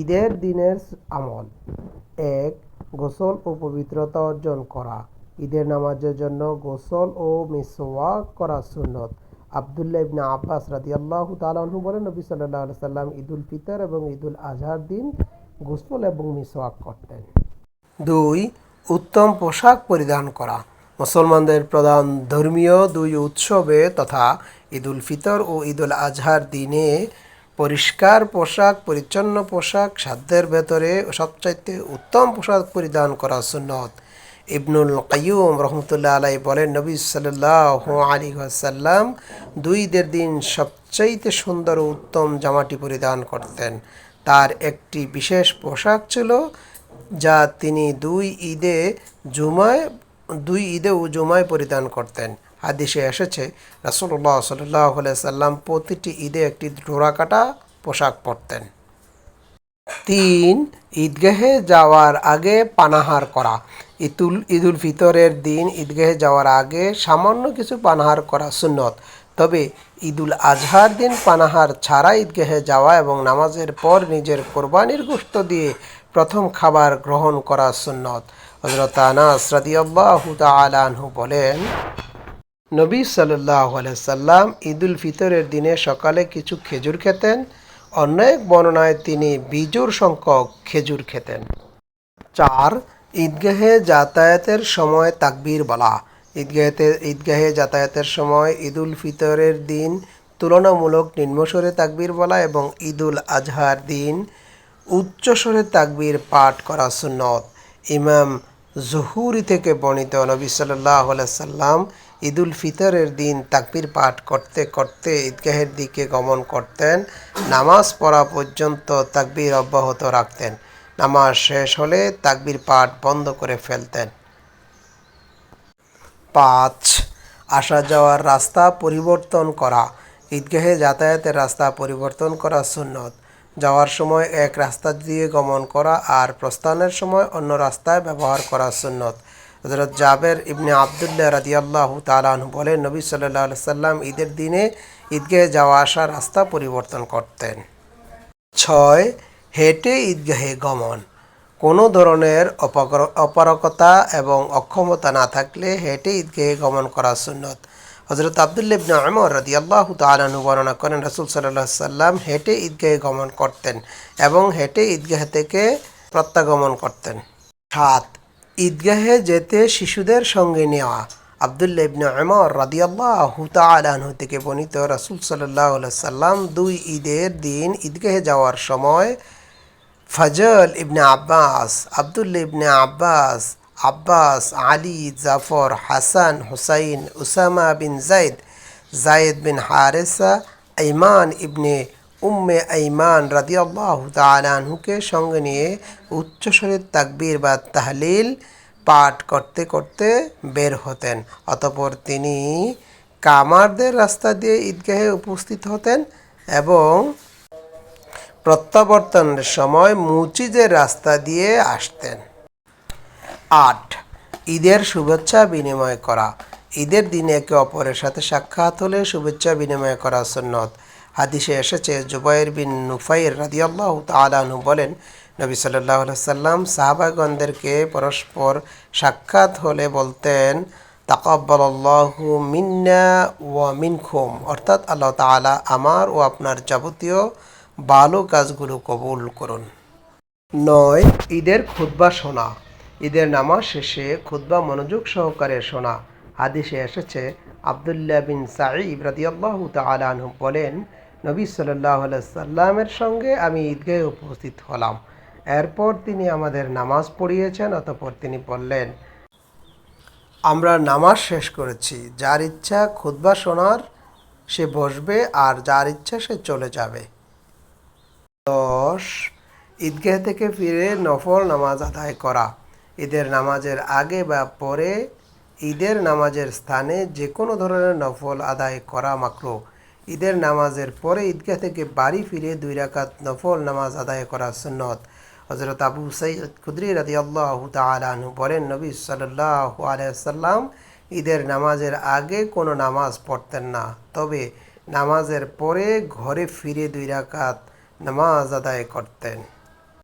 ঈদের দিনের আমল। এক, গোসল ও পবিত্রতা অর্জন করা। ঈদের নামাজের জন্য গোসল ও মিসওয়াক করা সুন্নত। আবদুল্লাহ ইবনে আব্বাস রাদিয়াল্লাহু তাআলা আনহু বলেন, নবী আলাইহি সাল্লাম ঈদুল ফিতর এবং ঈদুল আজহার দিন গোসল এবং মিসওয়াক করতেন। দুই, উত্তম পোশাক পরিধান করা। মুসলমানদের প্রধান ধর্মীয় দুই উৎসবে তথা ঈদুল ফিতর ও ঈদুল আজহার দিনে পরিষ্কার পোশাক, পরিচ্ছন্ন পোশাক সাধ্যের ভেতরে সবচাইতে উত্তম পোশাক পরিধান করা সুন্নত। ইবনুল কাইয়ুম রহমতুল্লাহ আলাই বলেন, নবী সাল্লাহ আলী সাল্লাম দুই ঈদের দিন সবচাইতে সুন্দর ও উত্তম জামাটি পরিধান করতেন। তার একটি বিশেষ পোশাক ছিল যা তিনি দুই ঈদে জুমায়, দুই ঈদে ও জুমায় পরিধান করতেন। হাদিসে এসেছে রাসুল্লাহ সাল্লাহ সাল্লাম প্রতিটি ঈদে একটি ডোরাকাটা পোশাক পরতেন। তিন, ঈদগাহে যাওয়ার আগে পানাহার করা। ঈদুল ঈদুল ফিতরের দিন ঈদগাহে যাওয়ার আগে সামান্য কিছু পানাহার করা সুন্নত। তবে ঈদুল আজহার দিন পানাহার ছাড়া ঈদগাহে যাওয়া এবং নামাজের পর নিজের কোরবানির গোশত দিয়ে প্রথম খাবার গ্রহণ করা সুন্নত। হজরত আনাস রাদিয়াল্লাহু তাআলা আনহু বলেন নবী সাল্লাহ সাল্লাম ঈদুল ফিতরের দিনে সকালে কিছু খেজুর খেতেন, অন্য এক বর্ণনায় তিনি বিজুর সংখ্যক খেজুর খেতেন। চার, ঈদগাহে যাতায়াতের সময় তাকবীর বলা। ঈদগাহেতে, ঈদগাহে যাতায়াতের সময় ঈদুল ফিতরের দিন তুলনামূলক নিম্নস্বরে তাকবীর বলা এবং ঈদুল আজহার দিন উচ্চস্বরে তাকবীর পাঠ করা সুন্নত। ইমাম জহুরি থেকে বর্ণিত নবী সাল্লাহ সাল্লাম ঈদুল ফিতরের দিন তাকবীর পাঠ করতে করতে ঈদগাহের দিকে গমন করতেন। নামাজ পড়া পর্যন্ত তাকবীর অব্যাহত রাখতেন। নামাজ শেষ হলে তাকবীর পাঠ বন্ধ করে ফেলতেন। পাঁচ, আসা যাওয়ার রাস্তা পরিবর্তন করা। ঈদগাহে যাতায়াতের রাস্তা পরিবর্তন করা সুন্নত। যাওয়ার সময় এক রাস্তা দিয়ে গমন করা আর প্রস্থানের সময় অন্য রাস্তায় ব্যবহার করা সুন্নত। হজরত জাবের ইবনে আবদুল্লাহ রাদিয়াল্লাহু তালাহু বলেন, নবী সাল্লাহ সাল্লাম ঈদের দিনে ঈদগাহে যাওয়া আসা রাস্তা পরিবর্তন করতেন। ছয়, হেঁটে ঈদগাহে গমন। কোনো ধরনের অপারগতা এবং অক্ষমতা না থাকলে হেঁটে ঈদগাহে গমন করা সুন্নত। হজরত আবদুল্লাহ ইবনে আমর রাদি আল্লাহ তালানু বর্ণনা করেন, রসুল সাল্লাহ সাল্লাম হেঁটে ঈদগাহে গমন করতেন এবং হেঁটে ঈদগাহ থেকে প্রত্যাগমন করতেন। সাত ঈদগাহে যেতে শিশুদের সঙ্গে নেওয়া। আবদুল্লাহ ইবনে আমর রাদিয়াল্লাহু তাআলাহু থেকে বর্ণিত রাসূল আলাইহি সাল্লাম দুই ঈদের দিন ঈদগাহে যাওয়ার সময় Fazl ibn Abbas Abdullah ibn Abbas Abbas, Ali, Jafar, Hasan, Husain, Usama bin Zaid Zayed bin Haritha Iman ibn Umm Ayman রাদিয়াল্লাহু তাআলা আনহুকে সঙ্গে নিয়ে উচ্চস্বরের তাকবীর বা তাহলিল পাঠ করতে করতে বের হতেন। অতপর তিনি কামারদের রাস্তা দিয়ে ঈদগাহে উপস্থিত হতেন এবং প্রত্যাবর্তনের সময় মুচিদের রাস্তা দিয়ে আসতেন। আট, ঈদের শুভেচ্ছা বিনিময় করা। ঈদের দিনে একে অপরের সাথে সাক্ষাৎ হলে শুভেচ্ছা বিনিময় করা সুন্নত। হাদিসে এসেছে, জুবাইর বিন নুফাইর রাদিয়াল্লাহ তালাহু বলেন, নবী সাল্লাহ সাল্লাম সাহাবাগণদেরকে পরস্পর সাক্ষাৎ হলে বলতেন, তাকাব্বালাল্লাহু মিন্না ওয়া মিনকুম। অর্থাৎ আল্লাহ তাআলা আমার ও আপনার যাবতীয় ভালো কাজগুলো কবুল করুন। নয়, ঈদের খুতবা শোনা। ঈদের নামাজ শেষে খুতবা মনোযোগ সহকারে শোনা। হাদিসে এসেছে, আবদুল্লাহ বিন সাঈব রাদিয়াল্লাহু তাআলা আনহু বলেন নবী আলাইহি সাল্লামের সঙ্গে আমি ঈদগাহে উপস্থিত হলাম। এরপর তিনি আমাদের নামাজ পড়িয়েছেন, অতঃপর তিনি বললেন, আমরা নামাজ শেষ করেছি। যার ইচ্ছা খুতবা শোনার, সে বসবে, আর যার ইচ্ছা সে চলে যাবে। দশ, ঈদগাহ থেকে ফিরে নফল নামাজ আদায় করা। ঈদের নামাজের আগে বা পরে, ঈদের নামাজের স্থানে যে কোনো ধরনের নফল আদায় করা মাকরু। ঈদের নামাজের পরে ঈদগাহ থেকে বাড়ি ফিরে দুই রাকাত নফল নামাজ আদায় করা সুন্নত। হজরত আবু সৈয়দ খুদ্রি রাজি আল্লাহ তালু বলেন, নবী সাল্লাহ আলাইসাল্লাম ঈদের নামাজের আগে কোনো নামাজ পড়তেন না। তবে নামাজের পরে ঘরে ফিরে দুই রাকাত নামাজ আদায় করতেন।